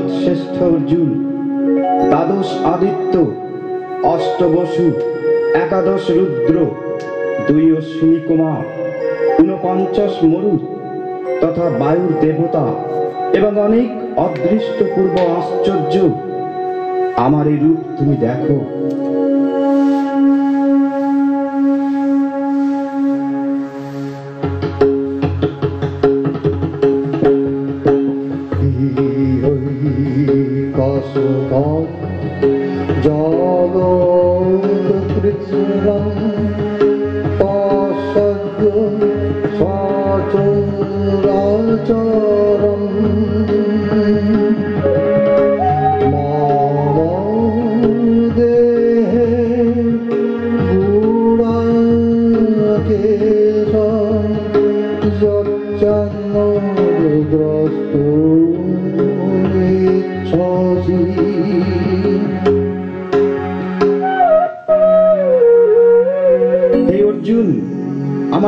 ভারত শ্রেষ্ঠ অর্জুন দ্বাদশ আদিত্য, অষ্টবসু, একাদশ রুদ্র, দুই অশ্বিনী কুমার, ঊনপঞ্চাশ মরু তথা বায়ুর দেবতা এবং অনেক অদৃষ্টপূর্ব আশ্চর্য। আমার এই রূপ তুমি দেখো। হে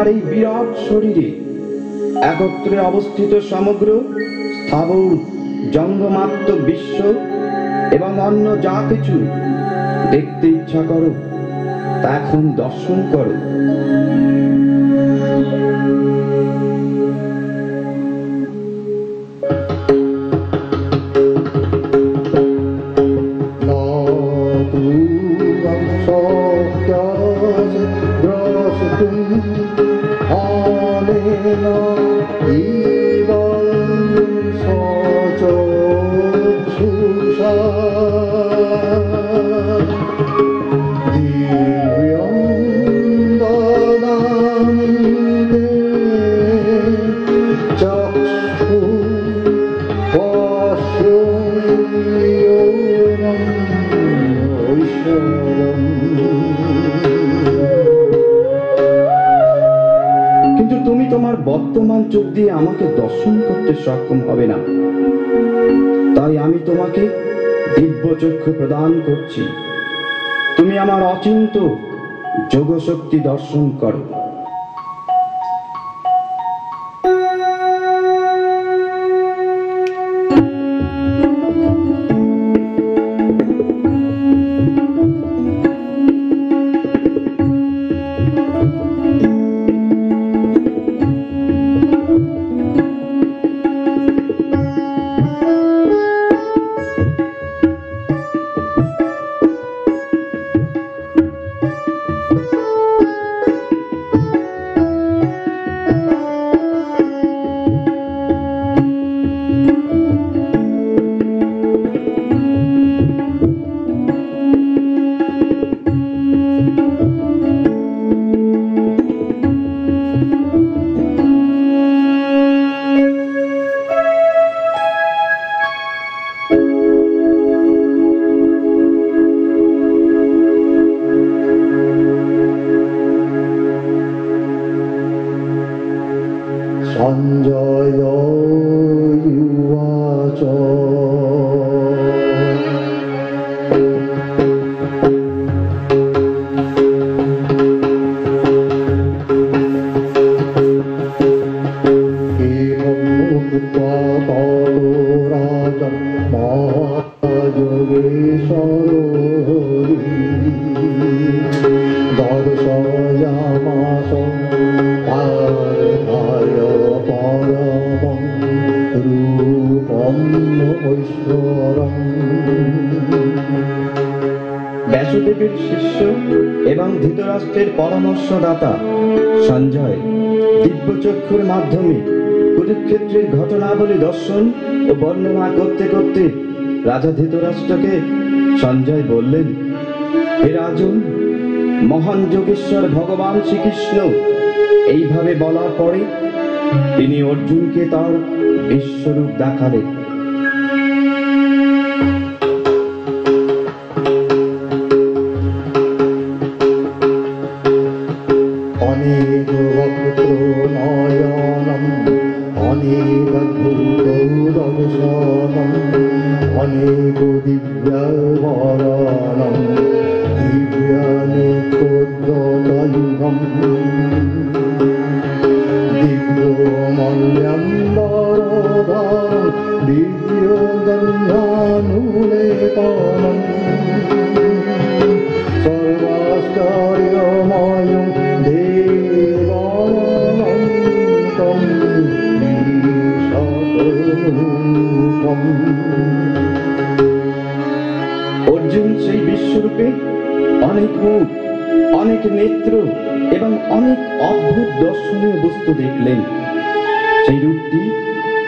আমার এই বিরাট শরীরে একত্রে অবস্থিত সমগ্র স্থাবর জঙ্গমাত্র বিশ্ব এবং অন্য যা কিছু দেখতে ইচ্ছা করো, তা এখন দর্শন করো। বর্তমান চোখ দিয়ে আমাকে দর্শন করতে সক্ষম হবে না। তাই আমি তোমাকে দিব্য চক্ষু প্রদান করছি। তুমি আমার অচিন্ত যোগশক্তি দর্শন করো। ব্যাসদেবের শিষ্য এবং ধৃতরাষ্ট্রের পরামর্শদাতা সঞ্জয়। দিব্যচক্ষুর মাধ্যমে কুরুক্ষেত্রের ঘটনাবলী দর্শন ও বর্ণনা করতে করতে রাজা ধৃতরাষ্ট্রকে সঞ্জয় বললেন, হে রাজন মহান যোগেশ্বর ভগবান শ্রীকৃষ্ণ, এইভাবে বলার পরে তিনি অর্জুনকে তার বিশ্বরূপ দেখালেন। অনেক দর্শনম বিশ্বরূপে অনেক মুখ অনেক নেত্র এবং অনেক অদ্ভুত দর্শনীয় বস্তু দেখলেন। সেই রূপটি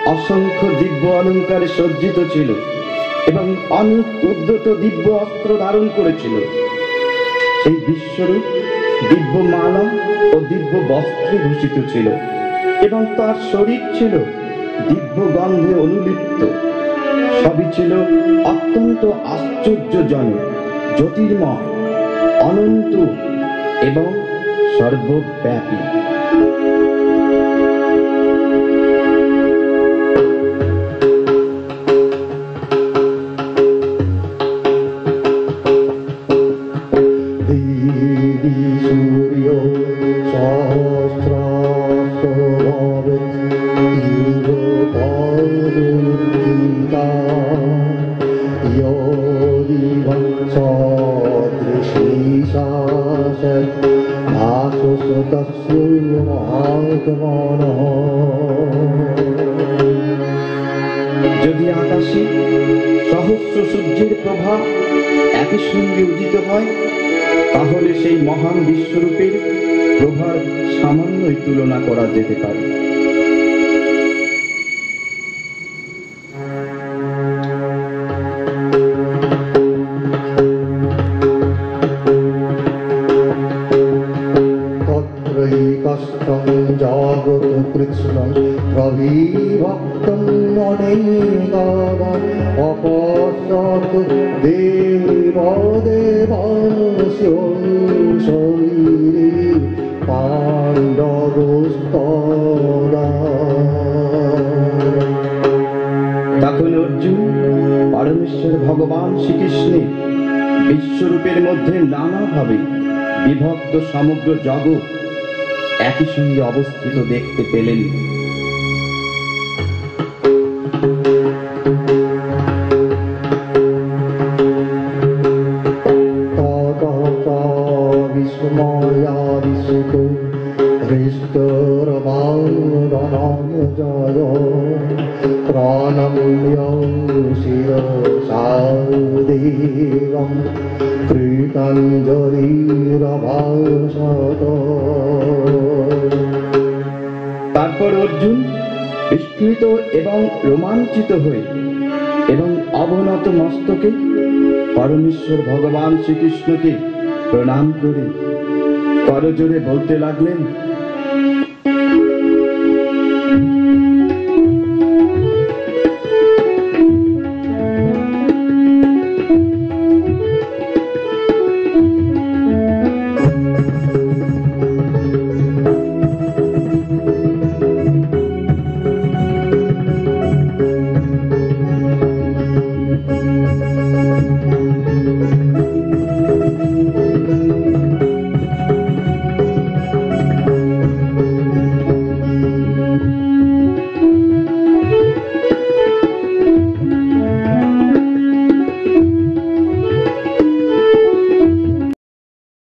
অসংখ্য দিব্য অলঙ্কারে সজ্জিত ছিল এবং অনেক উদ্যত দিব্য অস্ত্র ধারণ করেছিল। সেই বিশ্বরূপ দিব্য মালা ও দিব্য বস্ত্রে ভূষিত ছিল এবং তার শরীর ছিল দিব্য গন্ধে অনুলিপ্ত। সবই ছিল অত্যন্ত আশ্চর্যজনক। জ্যোতির্ময় অনন্ত এবং সর্বব্যাপী। যদি আকাশে সহস্র সূর্যের প্রভাব একই সঙ্গে উদিত হয়, তাহলে সেই মহান বিশ্বরূপের প্রভার সামান্যই তুলনা করা যেতে পারে। 용서이 반더로스더라 তখন অর্জুন, পরমেশ্বর, ভগবান শ্রীকৃষ্ণে বিশ্বরূপের মধ্যে নানাভাবে বিভক্ত সমগ্র জগৎ একই সঙ্গে অবস্থিত দেখতে পেলেন। জয় প্রাণমূল্যং শিরসাদেবং কৃতাঞ্জলিরভাষত তারপর অর্জুন বিস্কৃত এবং রোমাঞ্চিত হয়ে এবং অবনত মস্তকে পরমেশ্বর ভগবান শ্রীকৃষ্ণকে প্রণাম করে। করজোরে বলতে লাগলেন